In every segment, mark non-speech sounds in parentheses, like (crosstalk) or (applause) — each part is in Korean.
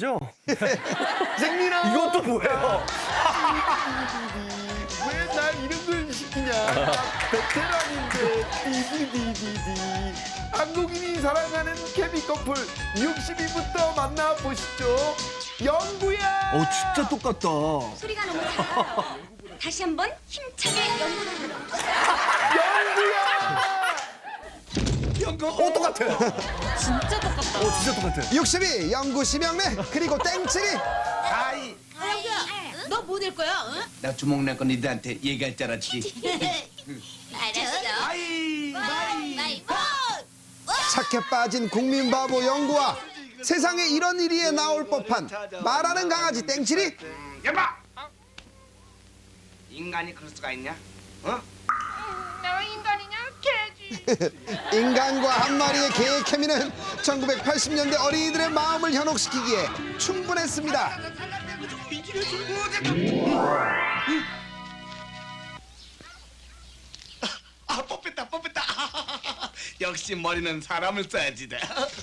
(laughs) 생민아 이것도 뭐예요? (laughs) 왜 날 이런 걸 시키냐. 베테랑인데 디디디디디. 한국인이 사랑하는 케미 커플 60위부터 만나보시죠. 영구야! 어 진짜 똑같다. 소리가 너무 작아. 다시 한번 힘차게 연구를 영 구어 똑같아. 진짜 똑같다. 어 진짜 똑같아. 62 영구 심영래 그리고 땡칠이 아이 너뭐될 거야? 응? 나 주먹 낼건 니들한테 얘기할 줄 알았지. 알았어. 아이 가위바위보. 착해 빠진 국민 바보 영구와 세상에 이런 일이 나올 법한 말하는 강아지 땡칠이 야마! 인간이 그럴 수가 있냐? 어? 인간 (laughs) 과 한 마리의 개의 케미는 1980년대 어린이들의 마음을 현혹시키기에 충분했습니다. 아 뽑혔다 뽑혔다. (laughs) 역시 머리는 사람을 써야지 돼.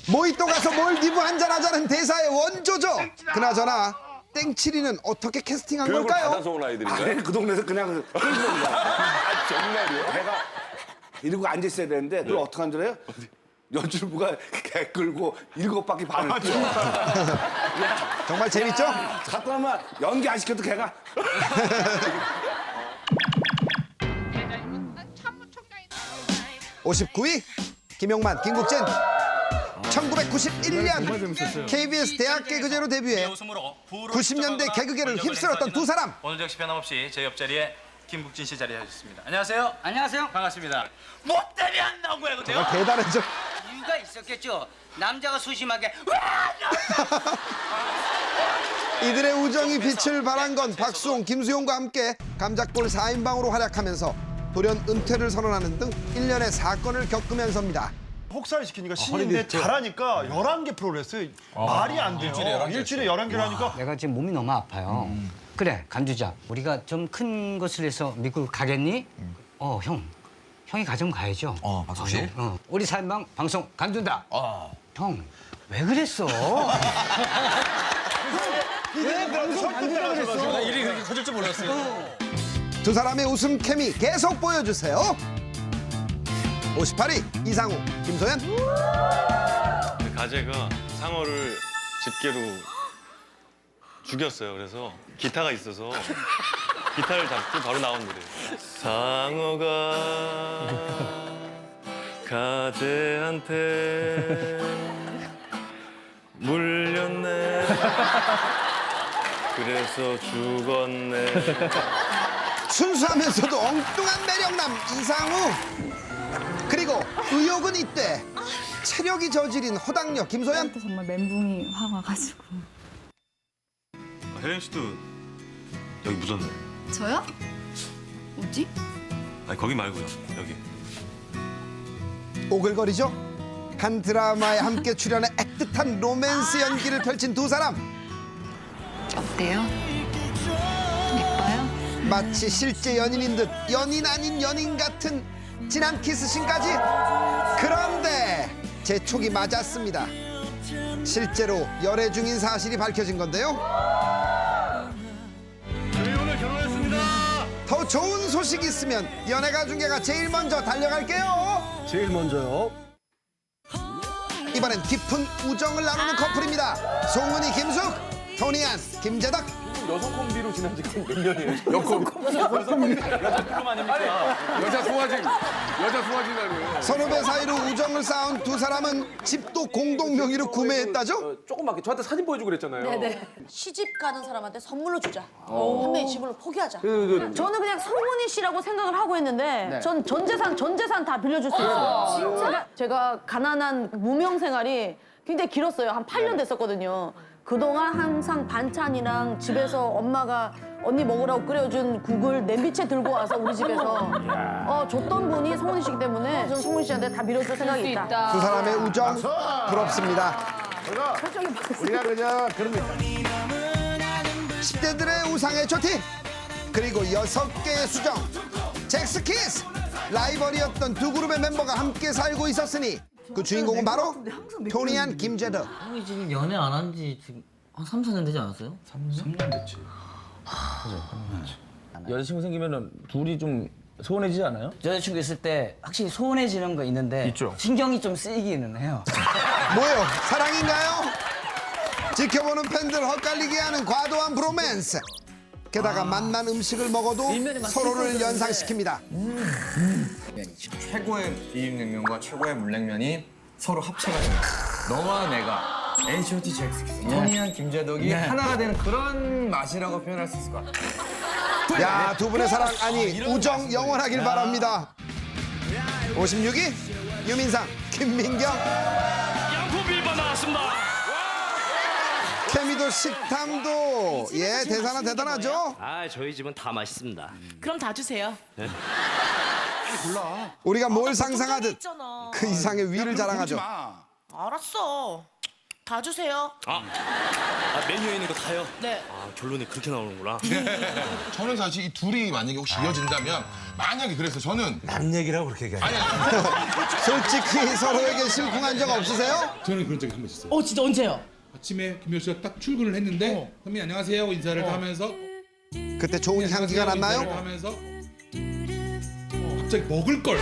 모히또 가서 몰디브 한잔 하자는 대사의 원조죠. 그나저나 땡칠이는 어떻게 캐스팅한 걸까요? 받아서 온 아이들인가요? 아니 그 동네에서 그냥 끌고 온 거야 아, 정말이요? 내가 이러고 앉아 있어야 되는데 그걸 어떻게 한 줄 알아요? 연출부가 개 끌고 일곱 바퀴 반을 뛰어 정말. 재밌죠? 갔다 오면 연기 안 시켜도 걔가. 59위 김용만, 김국진. 1991년 KBS 대학 개그제로 데뷔해 90년대 개그계를 휩쓸었던 두 사람. 오늘 역시 변함없이 제 옆자리에 김국진 씨 자리하셨습니다. 안녕하세요. 안녕하세요. 반갑습니다. 뭐 때문에 안 나온 거예요, 근데요? 대단하죠 이유가 있었겠죠. 남자가 소심하게 이들의 우정이 빛을 발한 건 박수홍, 김수용과 함께 감작골 4인방으로 활약하면서 돌연 은퇴를 선언하는 등 일련의 사건을 겪으면서입니다 혹사를 시키니까 신인데 잘하니까 11개 프로를 했어요. 말이 안 돼요. 일주일에 11개를 하니까 내가 지금 몸이 너무 아파요. 그래 감주자 우리가 좀 큰 것을 해서 미국 가겠니? 어 형. 형이 가자면 가야죠. 어, 박수 씨. 어, 우리 사인방 방송 간둔다. 형, 왜 그랬어? (laughs) 왜 방송 간둔다 그랬어? 일이 그렇게 커질 줄 몰랐어요. 두 사람의 웃음 케미 계속 보여주세요 58위 이상우, 김소연 가재가 상어를 집게로 죽였어요. 그래서 기타가 있어서 기타를 잡고 바로 나온 노래예요. 상어가 가재한테 물렸네. 그래서 죽었네. 순수하면서도 엉뚱한 매력남 이상우 그리고 의욕은 이때 체력이 저지른 허당녀 김소연 정말 멘붕이 확 와가지고 혜령 씨도 여기 묻었네. 저요? 어디? 아니 거기 말고요. 여기. 오글거리죠? 한 드라마에 함께 출연해 애틋한 로맨스 연기를 펼친 두 사람 어때요? 예뻐요? 마치 실제 연인인 듯 연인 아닌 연인 같은 진한 키스신까지 그런데 재촉이 맞았습니다 실제로 열애 중인 사실이 밝혀진 건데요 좋은 소식 있으면 연애가 중계가 제일 먼저 달려갈게요. 제일 먼저요. 이번엔 깊은 우정을 나누는 커플입니다. 송은이 김숙 토니안 김재덕 여성 콤비로 지난 지금 몇 년이에요? (laughs) 여자 소화진, 여자 소화진이라고요. 선후배 사이로 우정을 쌓은 두 사람은 집도 공동 명의로 구매했다죠? 조그맣게 저한테 사진 보여주고 그랬잖아요. 시집 가는 사람한테 선물로 주자. 한 명이 집을 포기하자. 저는 그냥 성문희 씨라고 생각을 하고 했는데 전 전 재산 전 재산 다 빌려줄 수 있어요. 진짜? 제가 가난한 무명 생활이 굉장히 길었어요. 한 8년 됐었거든요. 그동안 항상 반찬이랑 집에서 엄마가 언니 먹으라고 끓여준 국을 냄비채 들고 와서 우리 집에서 (laughs) 어, 줬던 분이 성훈이 씨기 때문에 저는 성훈이 씨한테 다 빌려줄 생각이 있다. 두 사람의 우정 부럽습니다. 우리가 그냥 그런 거 있잖아 10대들의 우상의 조티 그리고 여섯 개의 수정 잭스키스 라이벌이었던 두 그룹의 멤버가 함께 살고 있었으니 그 주인공은 바로 토니안 김재덕 형이 지금 연애 안 한 지 지금 한 3, 4년 되지 않았어요? 여자친구 생기면은 둘이 좀 소원해지지 않아요? 여자친구 있을 때 확실히 소원해지는 거 있는데 있죠. 신경이 좀 쓰이기는 해요. (laughs) 뭐요? 사랑인가요? 지켜보는 팬들 헛갈리게 하는 과도한 브로맨스. 게다가 맛난 음식을 먹어도 서로를 연상시킵니다. 최고의 비빔냉면과 최고의 물냉면이 서로 합체가 됩니다. 너와 내가 H.O.T. 잭스, 성희랑 김재덕이 하나가 되는 그런 맛이라고 표현할 수 있을 것 같아요. 야, 두 분의 사랑 아니 우정 영원하길 바랍니다. 56위 유민상, 김민경. 양포비바 나왔습니다. 케미도 식탐도 예 대사나 대단하죠. 아 저희 집은 다 맛있습니다. 그럼 다 주세요. 우리가 뭘 상상하듯 있잖아. 그 이상의 위를 자랑하죠. 알았어. 다 주세요. 아, 아 메뉴에 있는 거 다요? 네. 아 결론이 그렇게 나오는구나. 저는 사실 이 둘이 만약에 혹시 이어진다면 만약에 그래서 저는 남 얘기라고 그렇게. 아니 아니 (laughs) 솔직히 서로에게 심쿵한 적 없으세요? 저는 그런 적이 한 번 있었어요. 어 진짜 언제요? 아침에 김효 씨가 딱 출근을 했는데 선배님 안녕하세요 하고 인사를 하면서 그때 좋은 향기가 인사를 났나요? 하면서 어, 갑자기 먹을 걸.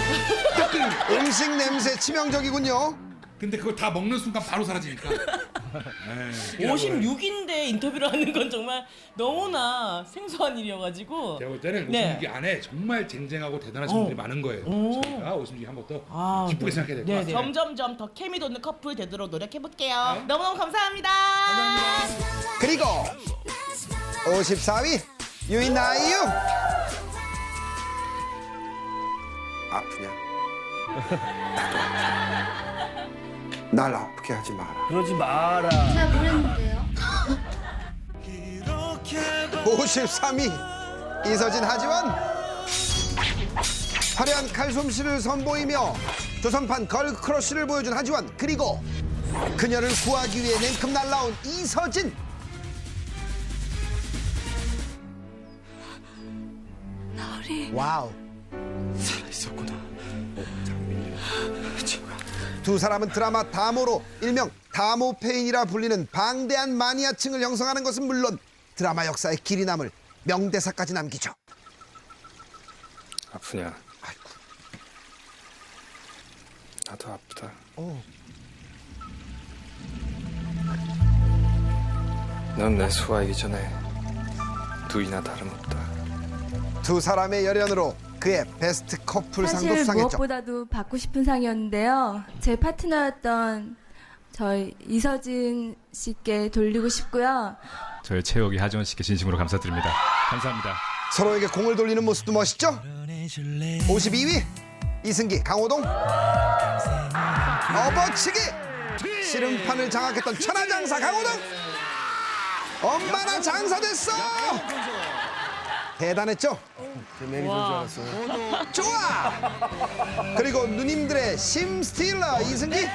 딱. (laughs) 음식 냄새 치명적이군요. 근데 그걸 다 먹는 순간 바로 사라지니까. (laughs) 에이, 56인데 인터뷰를 하는 건 정말 너무나 생소한 일이어가지고. 제가 볼 때는 네. 56기 안에 정말 쟁쟁하고 대단하신 분들이 많은 거예요. 저희가 56기 한번 더 아, 기쁘게 생각해야 될 것 같아요. 점점점 더 케미 돋는 커플 되도록 노력해볼게요. 너무너무 감사합니다. 그리고 54위 유인나이유 아프냐? 나도 아파. 날 아프게 하지 마라. 그러지 마라. 53위 이서진 하지원 화려한 칼솜씨를 선보이며 조선판 걸크러쉬를 보여준 하지원 그리고 그녀를 구하기 위해 냉큼 날라온 이서진 와우 살아 있었구나. 두 사람은 드라마 다모로 일명 다모페인이라 불리는 방대한 마니아층을 형성하는 것은 물론 드라마 역사에 길이 남을 명대사까지 남기죠 아프냐? 나도 아프다. 넌내 수아이기 전에 두이나 다름없다. 두 사람의 열연으로 그의 베스트 커플 상도 사실 수상했죠. 무엇보다도 받고 싶은 상이었는데요. 제 파트너였던 저희 이서진 씨께 돌리고 싶고요. 저의 최욱이 하지원 씨께 진심으로 감사드립니다. 감사합니다. 서로에게 공을 돌리는 모습도 멋있죠. 52위 이승기 강호동 업어치기 씨름판을 장악했던 천하장사 강호동 엄마나 장사됐어 대단했죠. 좋아. 그리고 누님들의 심 스틸러 이승기.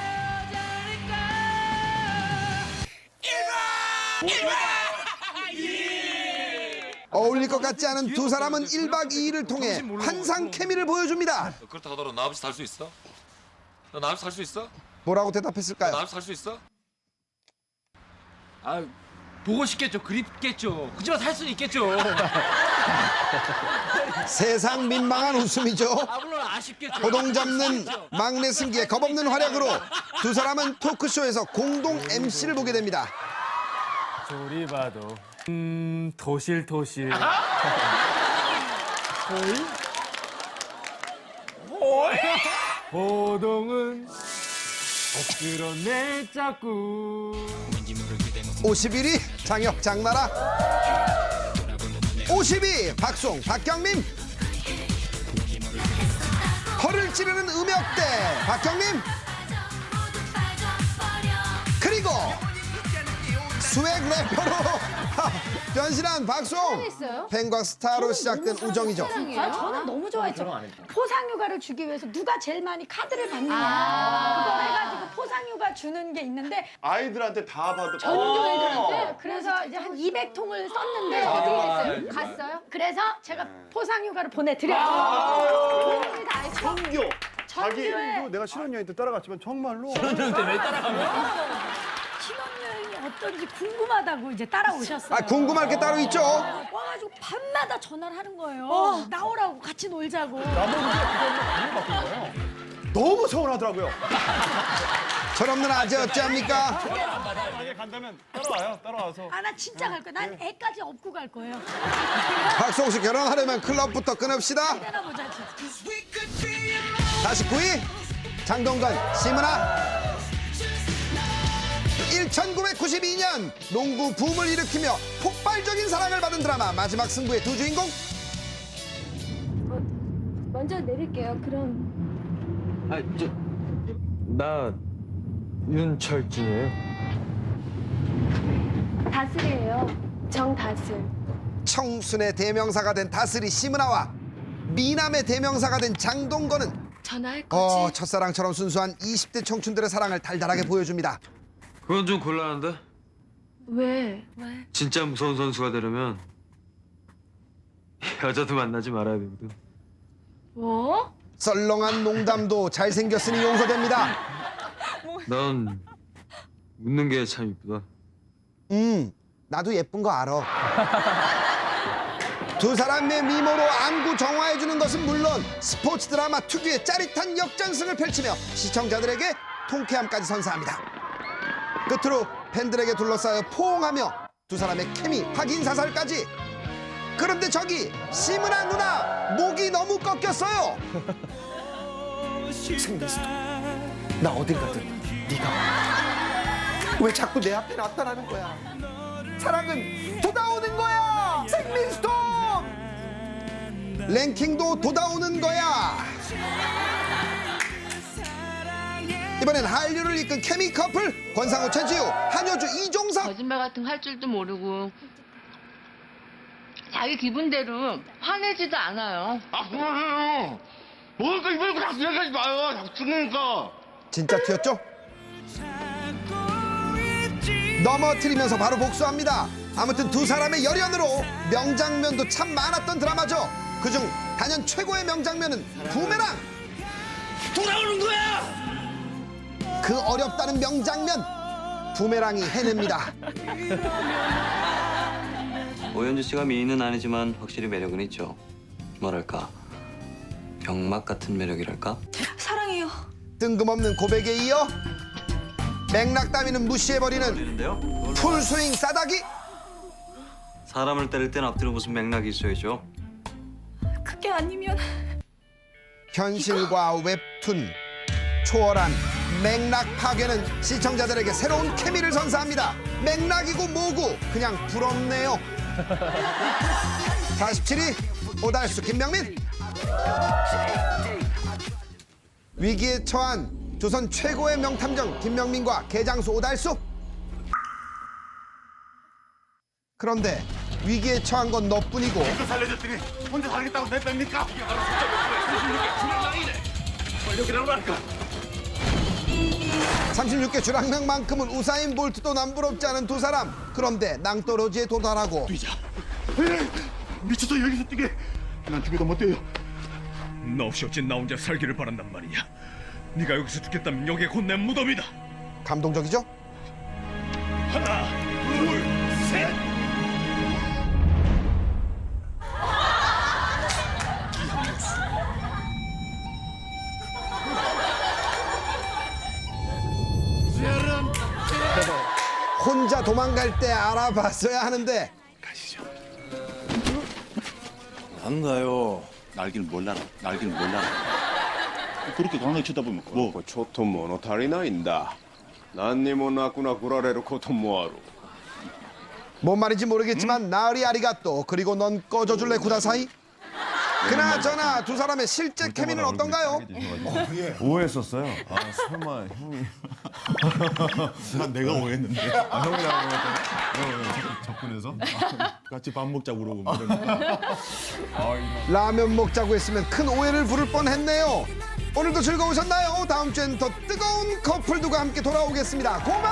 어울릴 것 같지 않은 두 사람은 1박 2일을 통해 환상 케미를 보여줍니다. 그렇다 하더라도 나 없이 살 수 있어? 너 나 없이 살 수 있어? 뭐라고 대답했을까요? 나 없이 살 수 있어? 아 보고 싶겠죠. 그립겠죠. 그지만 살수 있겠죠. (laughs) (laughs) 세상 민망한 웃음이죠. 물론 아쉽겠죠. 호동 잡는 막내 승기의 겁없는 활약으로 두 사람은 토크쇼에서 공동 MC를 보게 됩니다. 우리 봐도 음 도실도실. 호동은 엎드러내 자꾸 51위 장혁 장나라 52 박송 박경민. 허를 찌르는 음역대 박경민. 그리고 스웩 래퍼로 (laughs) 변신한 박송. 팬과 스타로 시작된 우정이죠. 아, 저는 너무 좋아했죠. 포상 휴가를 주기 위해서 누가 제일 많이 카드를 받느냐. 주는 게 있는데 아이들한테 다 받아. 전교 애들한테 그래서 이제 한 200통을 썼는데 어떻게 됐어요? 갔어요? 그래서 제가 포상휴가를 보내드렸죠. 본인이 다 알죠? 청교. 자기도 청교에 내가 신혼여행 때 따라갔지만 정말로 그런데 왜 따라가면? 신혼여행이 어떤지 궁금하다고 이제 따라오셨어요. 아 궁금할 게 따로 있죠. 와가지고 밤마다 전화를 하는 거예요. 나오라고 같이 놀자고. 너무 서운하더라고요. 철없는 아재 어찌합니까? 만약에 간다면 따라와요. 따라와서. 아 나 진짜 갈 거야. 난 애까지 업고 갈 거예요. 박성우 씨 결혼하려면 클럽부터 끊읍시다. 때나 보자 진짜. 다시 9위 장동건 심은아 1992년 농구 붐을 일으키며 폭발적인 사랑을 받은 드라마 마지막 승부의 두 주인공 먼저 내릴게요. 그럼 나 윤철진이에요. 다슬이에요. 정다슬. 청순의 대명사가 된 다스리 심은아와 미남의 대명사가 된 장동건은 전화할 거지? 어 첫사랑처럼 순수한 20대 청춘들의 사랑을 달달하게 보여줍니다 그건 좀 곤란한데? 왜? 왜? 진짜 무서운 선수가 되려면 여자도 만나지 말아야 되거든. 뭐? 썰렁한 농담도 잘생겼으니 용서됩니다 넌 웃는 게 참 이쁘다. 음, 나도 예쁜 거 알아. 두 사람의 미모로 안구 정화해주는 것은 물론 스포츠 드라마 특유의 짜릿한 역전승을 펼치며 시청자들에게 통쾌함까지 선사합니다. 끝으로 팬들에게 둘러싸여 포옹하며 두 사람의 케미 확인 사살까지. 그런데 저기 심은아 누나 목이 너무 꺾였어요. (laughs) 승리스도 나 어딜 가든 네가 왜 자꾸 내 앞에 나타나는 거야? 사랑은 돌아오는 거야. 생민스톤. 랭킹도 돋아오는 거야. 이번엔 한류를 이끈 케미 커플 권상우 최지우 한효주 이종석 거짓말 같은 거 할 줄도 모르고 자기 기분대로 화내지도 않아요. 아 그만해요. 뭘까 이걸 자꾸 얘기하지 마요. 자꾸 죽으니까. 진짜 튀었죠? 넘어뜨리면서 바로 복수합니다. 아무튼 두 사람의 열연으로 명장면도 참 많았던 드라마죠. 그중 단연 최고의 명장면은 부메랑. 돌아오는 거야. 그 어렵다는 명장면 부메랑이 해냅니다. 오현주 씨가 미인은 아니지만 확실히 매력은 있죠. 뭐랄까 병맛 같은 매력이랄까. 사랑해요. 뜬금없는 고백에 이어 맥락 따위는 무시해버리는 걸리는데요? 풀스윙 싸다기 사람을 때릴 땐 앞뒤로 무슨 맥락이 있어야죠. 그게 아니면 (laughs) 현실과 웹툰 초월한 맥락 파괴는 시청자들에게 새로운 케미를 선사합니다. 맥락이고 뭐고 그냥 부럽네요. (laughs) 47위 오달수 김명민 위기에 처한 조선 최고의 명탐정 김명민과 개장수 오달수 그런데 위기에 처한 건 너뿐이고 혼자 살려줬더니 혼자 살겠다고 할까? 36개 주랑랑만큼은 우사인 볼트도 남부럽지 않은 두 사람 그런데 낭떠러지에 도달하고 미쳐서 여기서 뛰게. 난 죽여도 못 뛰어요. 너 없이 어찌 나 혼자 살기를 바란단 말이야. 네가 여기서 죽겠다면 여기가 곧내 무덤이다. 감동적이죠? 하나, 둘, 셋. 혼자 도망갈 때 알아봤어야 하는데 안 가요. 날길 몰라. 날길 몰라. 그렇게 강하게 쳐다보면 뭐? ちょっと物足りないんだ何にもなくなくられることもある 뭔 말인지 모르겠지만 나으리 아리가또 그리고 넌 꺼져줄래 구다사이 그나저나 두 사람의 실제 케미는 어떤가요? 오해했었어요. 아 (laughs) 설마 형이. 난 내가 오해했는데. 아 형이라고 했더니 접근해서 같이 밥 먹자고 그러고 뭐 이런 거. 라면 먹자고 했으면 큰 오해를 부를 뻔했네요 오늘도 즐거우셨나요? 다음 주엔 더 뜨거운 커플들과 함께 돌아오겠습니다 고맙습니다